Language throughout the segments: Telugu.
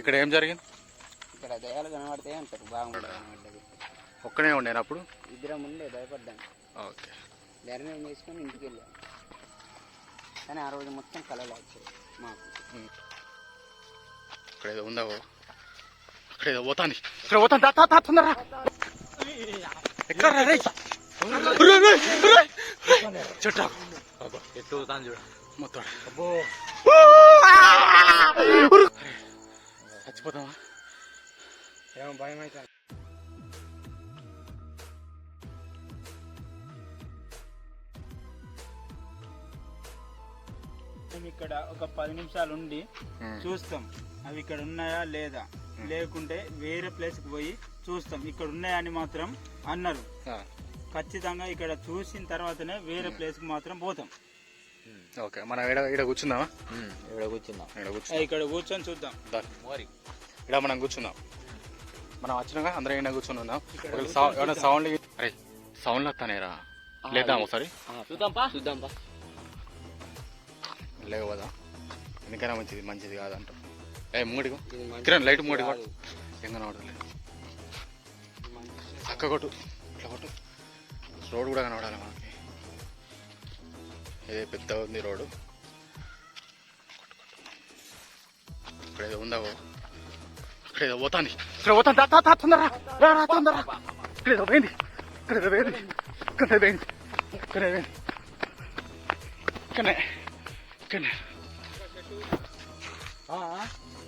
ఇక్కడ ఏం జరిగింది? ఇక్కడ దయాలు కనబడతాయి అంటారు బాగుంటుంది కనబడ్డది ఒక్కనే ఉండేనా అప్పుడు? ఇద్దరం ఉండే భయపడ్డాను ఓకే. ధర్మం చేసుకొని ఇంటికి వెళ్ళాం. కానీ ఆ రోజు మొత్తం కళలు వచ్చాయి మాకు. ఇక్కడ ఏదో ఉందా. ఇక్కడ ఏదో పోతాంది. ఇక్కడ దా, దా, దా, తొందరరా. ఎక్కడ రా. చెట్టు. ఎట్టు చూడు. మొత్తం అబ్బో. చచ్చిపోతామా ఏమో భయం అవుతుంది మేము ఇక్కడ ఒక పది నిమిషాలు ఉండి చూస్తాం. అవి ఇక్కడ ఉన్నాయా లేదా? లేకుంటే వేరే ప్లేస్కి పోయి చూస్తాం. ఇక్కడ ఉన్నాయని మాత్రం అన్నారు. ఖచ్చితంగా ఇక్కడ చూసిన తర్వాతనే వేరే ప్లేస్కి మాత్రం పోతాం. ఓకే మనం ఇక్కడ ఇక్కడ కూర్చుందామా ఇక్కడ కూర్చుందాం ఇక్కడ కూర్చుందాం ఇక్కడ కూర్చొని చూద్దాం. మరి ఇక్కడ మనం కూర్చుందాం మనం వచ్చినాక అందరం ఇక్కడ కూర్చొని ఉందాం ఇక్కడ ఒకవేళ కూర్చొని సౌ- ఏమైనా చూద్దాం. సౌండ్ అరే సౌండ్లు వస్తానేరా లేద్దాం ఒకసారి చూద్దాం పా చూద్దాం పా లేవదా ఎందుకైనా మంచిది మంచిది కాదంట. ఏ ముంగడిగో కిరణ్ లైట్ ముంగడి కొట్టు ఏం కనబడలేదు చక్క కొట్టు ఇట్లా కొట్టు. రోడ్ కూడా కనబడాలి మనకి? ఇదే పెద్ద ఉంది రోడ్డు. ఇక్కడ ఏదో ఉందా. ఇక్కడ ఏదో పోతాంది. ఇక్కడ పోతాంది దా, తొందరరా. రా, రా, తొందరరా. ఇక్కడ ఏదో పోయింది. ఇక్కడ ఏదో పోయింది. ఇక్కడ పోయింది. ఇక్కడ పోయింది. ఇక్కడనే. ఇక్కడనే.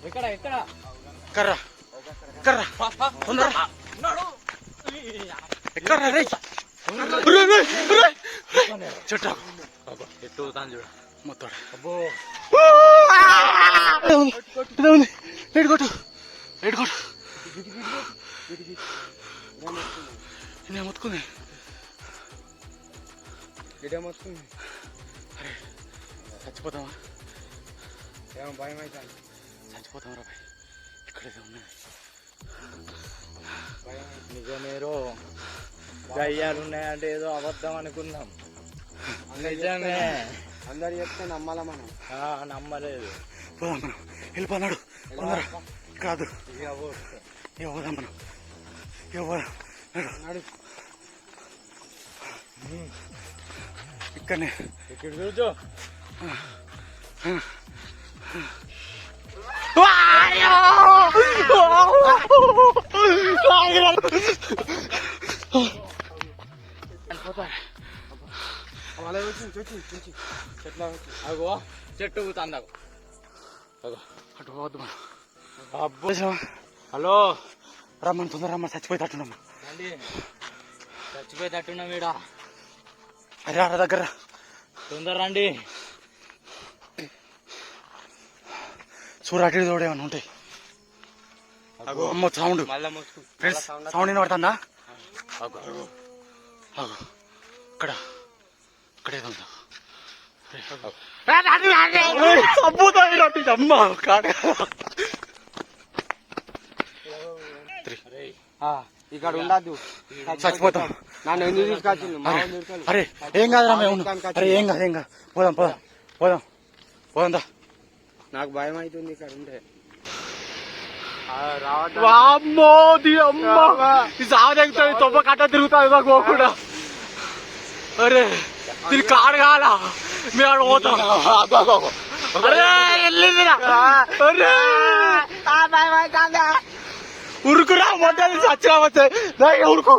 ఎక్కడ ఎక్కడ? కర్రా. కర్రా. రేయ్, రేయ్. చెట్టు ఆగు. ఎట్టు చూడు. మొత్తం అబ్బో. ఇదే ఉంది లేట్ కొట్టు. లేట్ కొట్టు. నేను మొత్తుకుంది. చచ్చిపోతామా ఏమో భయం అవుతుంది. చచ్చిపోతాం రా భయ్? ఇక్కడ ఏదో ఉన్నది నిజమేరో. దయ్యాలు ఉన్నాయంటే ఏదో అబద్ధం అనుకున్నాం నిజమే. అందరు చెప్తే నమ్మాలా మనం. నమ్మలేదు. పోదాం మనం. వెళ్ళిపోన్నాడు. కాదు. ఏ పోదాం మనం. ఏ పోదాం నడు. ఇక్కడనే. ఇక్కడ చూచు. అగో చెట్టు ఊతాందాకు అటు పోవద్దు మనం అబ్బో? హలో రమ్మని తొందర రమ్మని చచ్చిపోయేటట్టున్నాం రండి చచ్చిపోయేటట్టున్నా వీడా అరే ఆడ దగ్గర తొందర రండి చూడు అటు తోడు ఏమైనా ఉంటాయి అగో అమ్మ సౌండ్ ఫ్రెండ్స్ సౌండ్ వినబడుతుందా అగో అగో ఇక్కడ ఇక్కడ ఏదో ఉందా అమ్మ. కాడ. ఇక్కడ ఉండద్దు చచ్చిపోతాం. నన్ను ఎందుకు తీసుకొచ్చింది అరే, ఏం కాదురా మేము. అరే ఏం కాదు ఏం కాదు. పోదాం పోదాం పోదాం. పోదాం నాకు భయం అవుతుంది ఇక్కడ ఉంటే. వామ్మో ది అమ్మ ఈ సావదెగుతుంది తొమ్మ కట్ట తిరుగుతుంది మాకు పోకుండా అరే దీని కాడు కాల మేము ఆడ పోతాం అరే వెళ్ళిందిరా అరే ఉరుకురా మొదలు చచ్చిరా వచ్చే ఉరుకు